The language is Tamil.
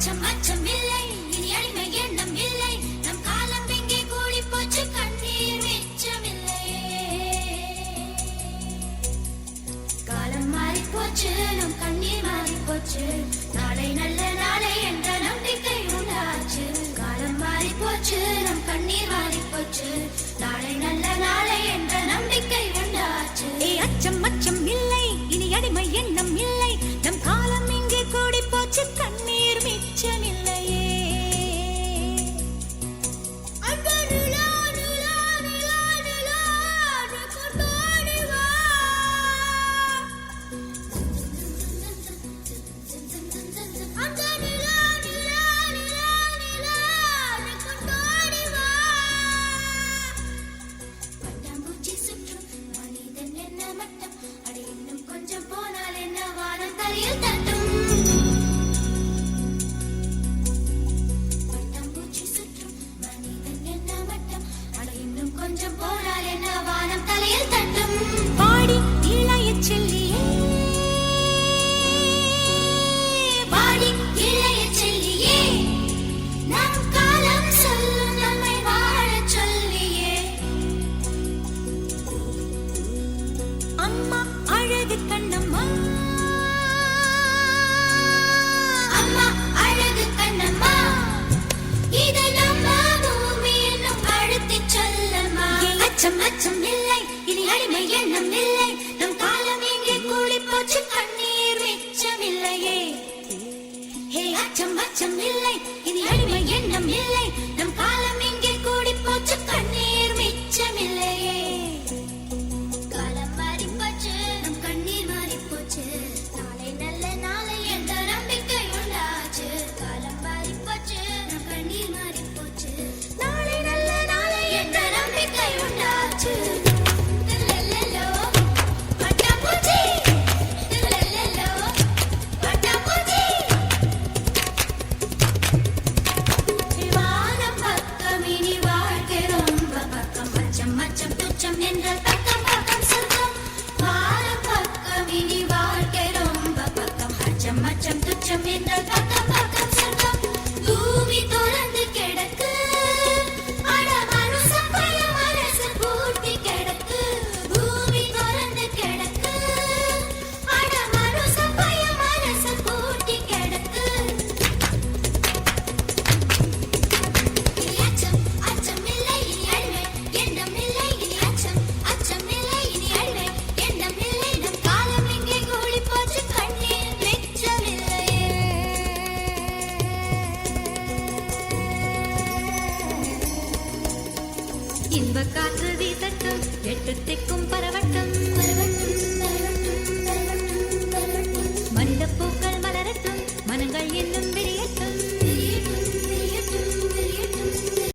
macho, macho. you done? அச்சம் அச்சம் இல்லை. இனி அடிமை எண்ணம் இல்லை. நம் காலம் எங்கே கூலி போச்சு கண்ணீர் மிச்சமில்லையே ஹே அச்சம் அச்சம் இல்லை. இன்ப காற்று வீசட்டும். எட்டு திக்கும் பரவட்டும்.